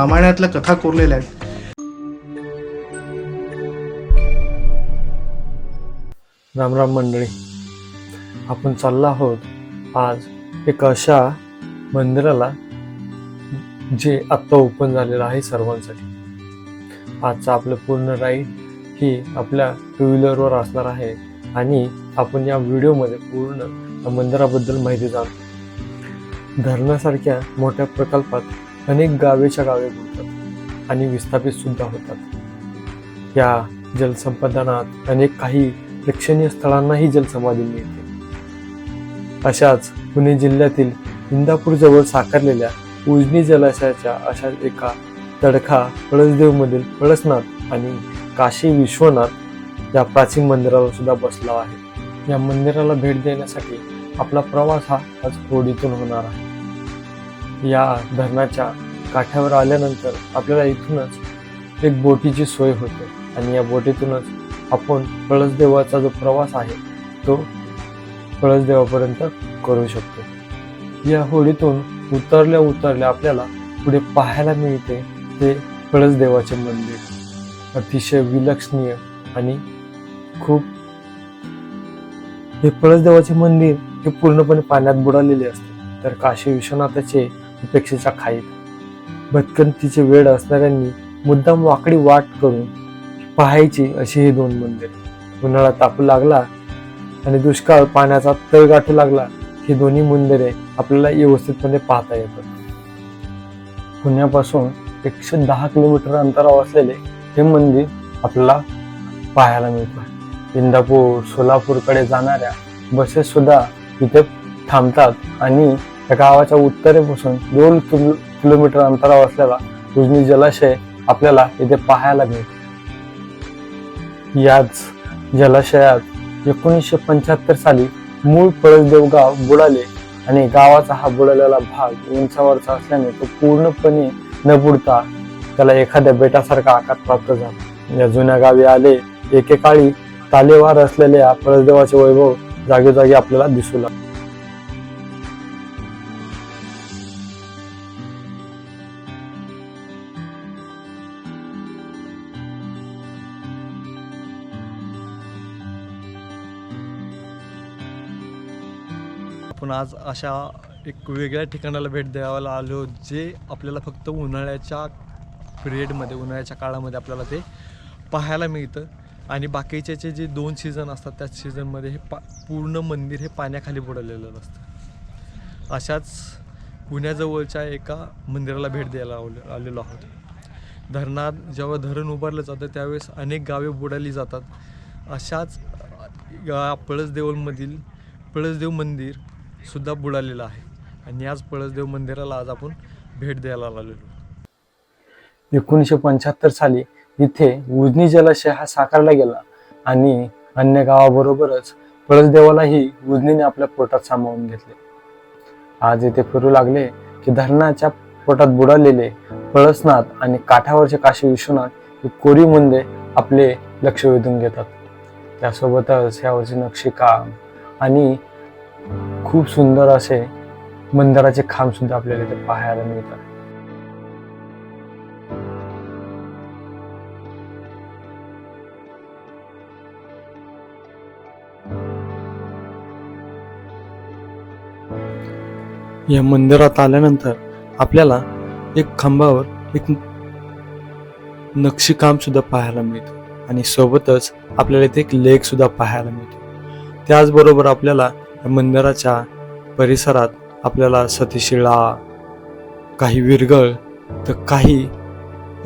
रामायणातल्या कथा कोरलेल्या आहेत. रामराम मंडळी आपण चाललो आहोत आज एक अशा मंदिराला जे आत्ता ओपन झालेलं आहे सर्वांसाठी. आजचं आपलं पूर्ण राईड ही आपल्या टू व्हीलरवर असणार आहे आणि आपण या व्हिडिओमध्ये पूर्ण मंदिराबद्दल माहिती जाणतो धरणासारख्या मोठ्या प्रकल्पात अनेक गावेच्या गावे बोलतात आणि विस्थापित सुद्धा होतात. या जलसंपादनात अनेक काही प्रेक्षणीय स्थळांनाही जलसमाधी मिळते. अशाच पुणे जिल्ह्यातील इंदापूर जवळ साकारलेल्या उजनी जलाशयाच्या अशा एका तडखा पळसदेव मधील पळसनाथ आणि काशी विश्वनाथ या प्राचीन मंदिराला सुद्धा बसला आहे. या मंदिराला भेट देण्यासाठी आपला प्रवास हा आज होडीतून होणार आहे. या धरणाच्या काठावर आल्यानंतर आपल्याला इथूनच एक बोटीची सोय होते. आणि या बोटीतूनच आपण पळसदेवाचा जो प्रवास आहे तो पळसदेवापर्यंत करू शकतो. या होडीतून उतरल्या उतरल्या आपल्याला पुढे पाहायला मिळते ते पळसदेवाचे मंदिर. अतिशय विलक्षणीय आणि खूप हे पळसदेवाचे मंदिर हे पूर्णपणे पाण्यात बुडालेले असते. तर काशी विश्वनाथाचे उपेक्षेच्या खाईत. भटकंतीचे वेळ असणाऱ्यांनी मुद्दाम वाकडी वाट करून पाहायची अशी ही दोन मंदिरे. उन्हाळा तापू लागला आणि दुष्काळ पाण्याचा तळ गाठू लागला ही दोन्ही मंदिरे आपल्याला व्यवस्थितपणे पाहता येतात. पुण्यापासून एकशे दहा किलोमीटर अंतरावर असलेले हे मंदिर आपल्याला पाहायला मिळतं. इंदापूर सोलापूरकडे जाणाऱ्या बसेस सुद्धा इथे थांबतात आणि या गावाच्या उत्तरेपासून दोन किलो किलोमीटर अंतरावर असलेला उजनी जलाशय आपल्याला इथे पाहायला मिळतो याच जलाशयात एकोणीसशे पंच्याहत्तर साली मूळ पळसदेव गाव बुडाले आणि गावाचा हा बुडालेला भाग उंचावरचा असल्याने तो पूर्णपणे न बुडता त्याला एखाद्या बेटासारखा आकार प्राप्त झाला. या जुन्या गावी आले एकेकाळी तालेवार असलेल्या पळसदेवाचे वैभव जागोजागी आपल्याला दिसू लागले. आपण आज अशा एक वेगळ्या ठिकाणाला भेट द्यायला आलो जे आपल्याला फक्त उन्हाळ्याच्या पिरियडमध्ये उन्हाळ्याच्या काळामध्ये आपल्याला ते पाहायला मिळतं. आणि बाकीचे जे जे दोन सीझन असतात त्या सीझनमध्ये हे पा पूर्ण मंदिर हे पाण्याखाली बुडवलेलं असतं अशाच पुण्याजवळच्या एका मंदिराला भेट द्यायला आलेलो आहोत. धरणात जेव्हा धरण उभारलं जातं त्यावेळेस अनेक गावे बुडाली जातात. अशाच पळसदेवलमधील पळसदेव मंदिर सुद्धा बुडालेला आहे. आणि याच पळसदेव मंदिराला आज आपण भेट द्यायला लागलेलो एकोणीसशे पंच्याहत्तर साली इथे उजनी जलाशय हा साकारला गेला. आणि अन्य गावाबरोबरच पळसदेवालाही उजनीने आपल्या पोटात सामावून घेतले. आज इथे फिरू लागले की धरणाच्या पोटात बुडालेले पळसनाथ आणि काठावरचे काशी विश्वनाथ हे कोरी मुंदे आपले लक्ष वेधून घेतात. त्यासोबतच यावरचे नक्षीकाम आणि खूप सुंदर असे मंदिराचे खांब सुद्धा आपल्याला इथे पाहायला मिळतात. या मंदिरात आल्यानंतर आपल्याला एक खांबावर एक नक्षीकाम सुद्धा पाहायला मिळतं आणि सोबतच आपल्याला इथे एक लेक सुद्धा पाहायला मिळतो. त्याचबरोबर आपल्याला मंदिराच्या परिसरात आपल्याला सतीशिळा काही विरगळ तर काही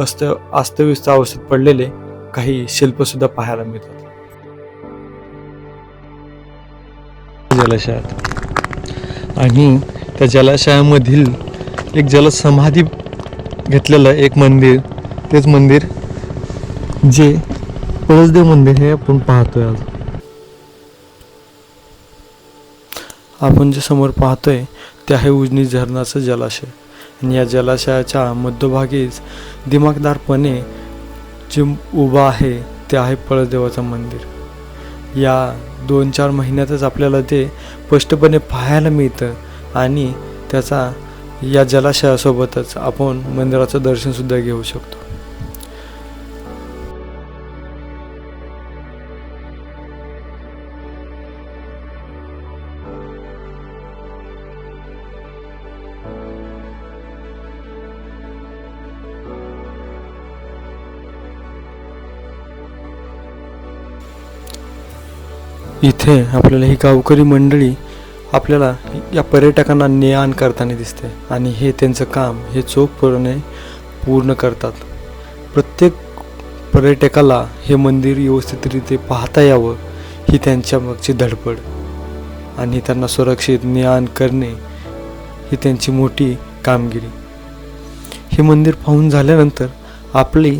अस्त अस्तव्यस्त अवस्थेत पडलेले काही शिल्प सुद्धा पाहायला मिळतात. जलाशयात. आणि त्या जलाशयामधील एक जलसमाधी घेतलेलं एक मंदिर तेच मंदिर जे पळसदेव मंदिर हे आपण पाहतोय आज. आपण जे समोर पाहतोय ते आहे उजनी धरणाचं जलाशय. आणि या जलाशयाच्या मध्यभागीच दिमागदारपणे जे उभा आहे ते आहे पळदेवाचं मंदिर. या दोन चार महिन्यातच आपल्याला ते स्पष्टपणे पाहायला मिळतं आणि त्याचा या जलाशयासोबतच आपण मंदिराचं दर्शनसुद्धा घेऊ शकतो. इथे आपल्याला ही गावकरी मंडळी आपल्याला या पर्यटकांना ने आण करताना दिसते आणि हे त्यांचं काम हे चोखपणे पूर्ण करतात. प्रत्येक पर्यटकाला हे मंदिर व्यवस्थितरित्या पाहता यावं ही त्यांच्या मागची धडपड आणि त्यांना सुरक्षित ने आण करणे ही त्यांची मोठी कामगिरी. हे मंदिर पाहून झाल्यानंतर आपली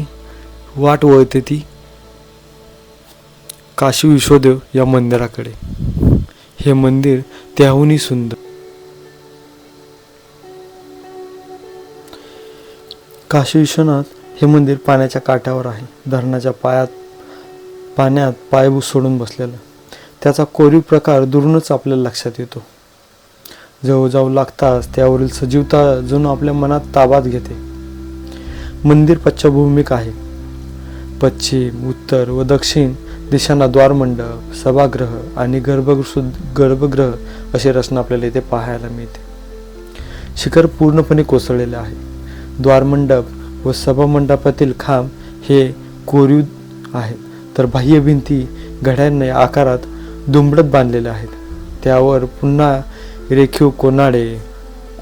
वाट वळते ती काशी विश्वदेव या मंदिराकडे. हे मंदिर त्याहूनही सुंदर. काशी विश्वनाथ हे मंदिर पाण्याच्या काठावर आहे. धरणाच्या पायात पाण्यात पायभूत सोडून बसलेलं. त्याचा कोरीव प्रकार दुरूनच आपल्याला लक्षात येतो. जवळ जाऊ लागताच त्यावरील सजीवता जणू आपल्या मनात ताबात घेते. मंदिर पश्चभूमिक आहे. पश्चिम उत्तर व दक्षिण दिशांना द्वारमंडप सभागृह आणि गर्भगृह गर्भगृह अशी रचना आपल्याला इथे पाहायला मिळते. शिखर पूर्णपणे कोसळलेले आहे. द्वारमंडप व सभामंडपातील खांब हे कोरीव आहेत तर बाह्य भिंती घड्यांनी आकारात दुमडत बांधलेल्या आहेत. त्यावर पुन्हा रेखीव कोनाडे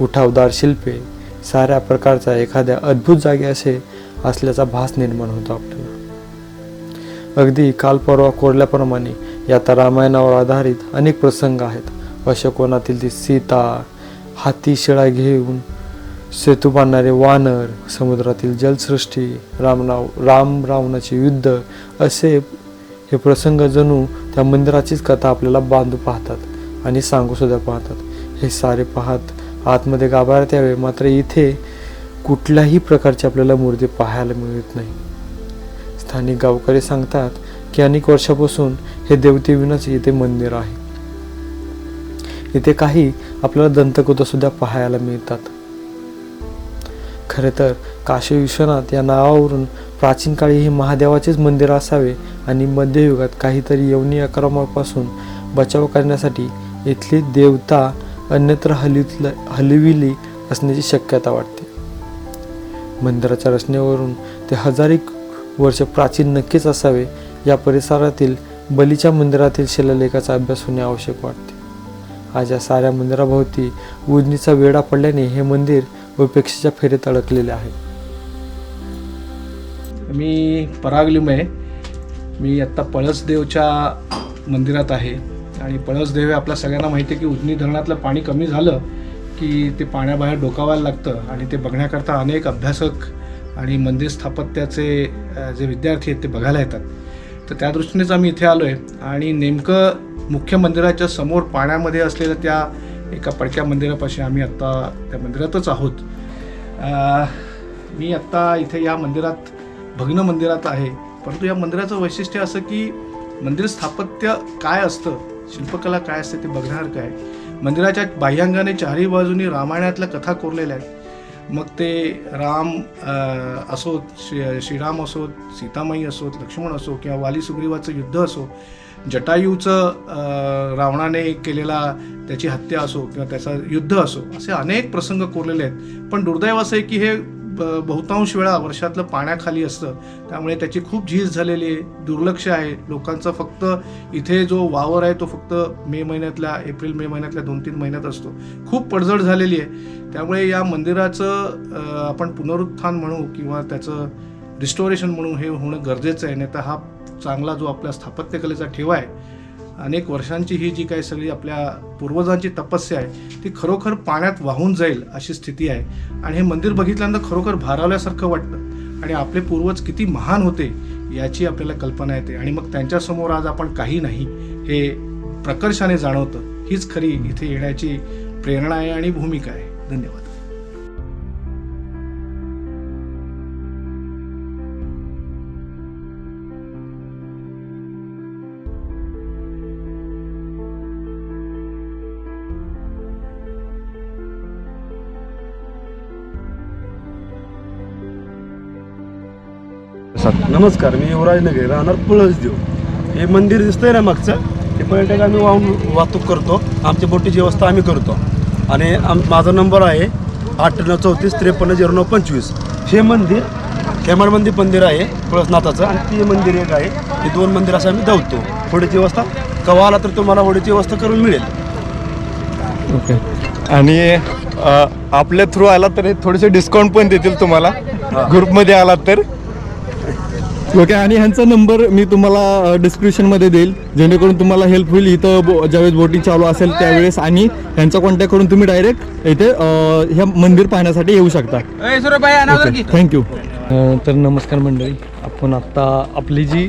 उठावदार शिल्पे साऱ्या प्रकारचा एखाद्या अद्भुत जागे असे असल्याचा भास निर्माण होतो आपल्याला. अगदी काल परवा कोरल्याप्रमाणे यात रामायणावर आधारित अनेक प्रसंग आहेत. अशोकवनातील ती सीता हाती शिळा घेऊन सेतू बांधणारे वानर समुद्रातील जलसृष्टी रामनाव राम रावणाचे युद्ध असे हे प्रसंग जणू त्या मंदिराचीच कथा आपल्याला बांधू पाहतात आणि सांगू सुद्धा पाहतात. हे सारे पाहत आतमध्ये गाभाऱ्यात यावे मात्र इथे कुठल्याही प्रकारची आपल्याला मूर्ती पाहायला मिळत नाही. स्थानिक गावकरी सांगतात की अनेक वर्षापासून हे देवदेवीनंच इथे मंदिर आहे. इथे काही आपल्याला दंतकथा सुद्धा पाहायला मिळतात. खरे तर काशी विश्वनाथ या नावावरून प्राचीन काळी हे महादेवाचेच मंदिर असावे आणि मध्ययुगात काहीतरी यवनी आक्रमणापासून बचाव करण्यासाठी इथली देवता अन्यत्र हलवितल हलविली असण्याची शक्यता वाटते. मंदिराच्या रचनेवरून ते हजारी वर्ष प्राचीन नक्कीच असावे. या परिसरातील बलीच्या मंदिरातील शिलालेखाचा अभ्यास होणे आवश्यक वाटते. आज या साऱ्या मंदिराभोवती उजनीचा वेढा पडल्याने हे मंदिर उपेक्षेच्या फेरीत अडकलेले आहे. मी परागलिमय मी आत्ता पळसदेवच्या मंदिरात आहे. आणि पळसदेव हे आपल्या सगळ्यांना माहिती आहे की उजनी धरणातलं पाणी कमी झालं की ते पाण्याबाहेर डोकावायला लागतं आणि ते बघण्याकरता अनेक अभ्यासक आणि मंदिर स्थापत्याचे जे विद्यार्थी आहेत ते बघायला येतात. तर त्या दृष्टीनेच आम्ही इथे आलो आहे आणि नेमकं मुख्य मंदिराच्या समोर पाण्यामध्ये असलेल्या त्या एका पडक्या मंदिरापाशी आम्ही आत्ता त्या मंदिरातच आहोत. मी आत्ता इथे या मंदिरात भग्न मंदिरात आहे. परंतु या मंदिराचं वैशिष्ट्य असं की मंदिर स्थापत्य काय असतं शिल्पकला काय असते ते बघण्यासारखं आहे मंदिराच्या बाह्यांगाने चारही बाजूनी रामायणातल्या कथा कोरलेल्या आहेत. मग ते राम असोत श्री श्रीराम असोत सीतामाई असोत लक्ष्मण असो किंवा वाली सुग्रीवाचं युद्ध असो जटायूचं रावणाने केलेला त्याची हत्या असो किंवा त्याचा युद्ध असो असे अनेक प्रसंग कोरलेले आहेत. पण दुर्दैव असं आहे की हे बहुतांश वेळा वर्षातलं पाण्याखाली असतं. त्यामुळे त्याची खूप झीज झालेली आहे दुर्लक्ष आहे. लोकांचं फक्त इथे जो वावर आहे तो फक्त मे महिन्यातल्या एप्रिल मे महिन्यातल्या दोन तीन महिन्यात असतो. खूप पडझड झालेली आहे. त्यामुळे या मंदिराचं आपण पुनरुत्थान म्हणू किंवा त्याचं रिस्टोरेशन म्हणू हे होणं गरजेचं आहे. नाही तर हा चांगला जो आपल्या स्थापत्यकलेचा ठेवा आहे अनेक वर्षांची ही जी काही सगळी आपल्या पूर्वजांची तपस्या आहे ती खरोखर पाण्यात वाहून जाईल अशी स्थिती आहे. आणि हे मंदिर बघितल्यानंतर खरोखर भारावल्यासारखं वाटतं. आणि आपले पूर्वज किती महान होते याची आपल्याला कल्पना येते. आणि मग त्यांच्यासमोर आज आपण काही नाही हे प्रकर्षाने जाणवतं. हीच खरी इथे येण्याची प्रेरणा आहे आणि भूमिका आहे. धन्यवाद. साथ नमस्कार मी युवराज नगर राहणार पळस देऊ हे मंदिर दिसतंय ना मागचं? हे पर्यटक आम्ही वाहून वाहतूक करतो. आमच्या बोटीची व्यवस्था आम्ही करतो. आणि आम माझा नंबर आहे अठ्ठ्याण्णव चौतीस त्रेपन्न झिरो नऊ पंचवीस. हे मंदिर हेमाडबंदी मंदिर आहे पळसनाथाचं. आणि ते मंदिर एक आहे. हे दोन मंदिर असं आम्ही धावतो. होडीची व्यवस्था कवा आला तर तुम्हाला होडीची व्यवस्था करून मिळेल. ओके. आणि अ, आपल्या थ्रू आला तर हे थोडेसे डिस्काउंट पण देतील तुम्हाला. ग्रुपमध्ये आलात तर. ओके आणि ह्यांचा नंबर मी तुम्हाला डिस्क्रिप्शनमध्ये देईल. जेणेकरून तुम्हाला हेल्प होईल इथं बो ज्यावेळेस बोटिंग चालू असेल त्यावेळेस आणि ह्यांचा कॉन्टॅक्ट करून तुम्ही डायरेक्ट इथे अं, हे मंदिर पाहण्यासाठी येऊ शकता. थँक्यू तर नमस्कार मंडळी. आपण आत्ता आपली जी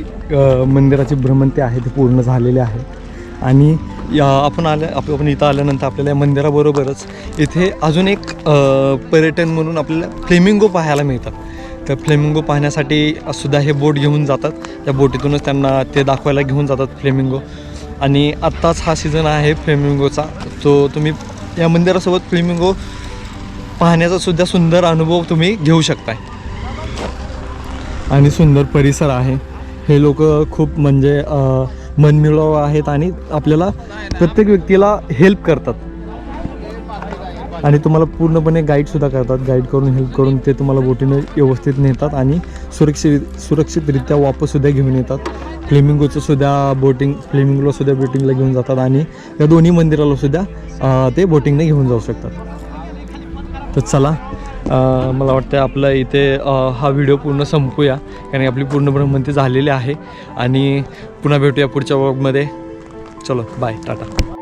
मंदिराची भ्रमंती आहे ती पूर्ण झालेली आहे. आणि या आपण आल्या आप- आपण इथं आल्यानंतर आपल्याला या मंदिराबरोबरच इथे अजून एक पर्यटन म्हणून आपल्याला फ्लेमिंगो पाहायला मिळतात. तर फ्लेमिंगो पाहण्यासाठी सुद्धा हे बोट घेऊन जातात. त्या बोटीतूनच त्यांना ते दाखवायला घेऊन जातात फ्लेमिंगो आणि आत्ताच हा सीझन आहे फ्लेमिंगोचा तो तुम्ही या मंदिरासोबत फ्लेमिंगो पाहण्याचा सुद्धा सुंदर अनुभव तुम्ही घेऊ शकताय. आणि सुंदर परिसर आहे. हे लोक खूप म्हणजे अं, आहेत आणि आपल्याला प्रत्येक व्यक्तीला हेल्प करतात. आणि तुम्हाला पूर्णपणे गाईडसुद्धा करतात. गाईड करून हेल्प करून ते तुम्हाला बोटीने व्यवस्थित नेतात आणि सुरक्षित सुरक्षितरित्या वापससुद्धा घेऊन येतात. फ्लेमिंगोचं सुद्धा बोटिंग फ्लेमिंगोला सुद्धा बोटिंगला घेऊन जातात आणि या दोन्ही मंदिराला सुद्धा ते बोटिंगने घेऊन जाऊ शकतात. तर चला मला वाटतं आपलं इथे हा व्हिडिओ पूर्ण संपूया. कारण आपली पूर्ण भ्रमंती झालेली आहे. आणि पुन्हा भेटूया पुढच्या वॉगमध्ये चलो बाय टाटा.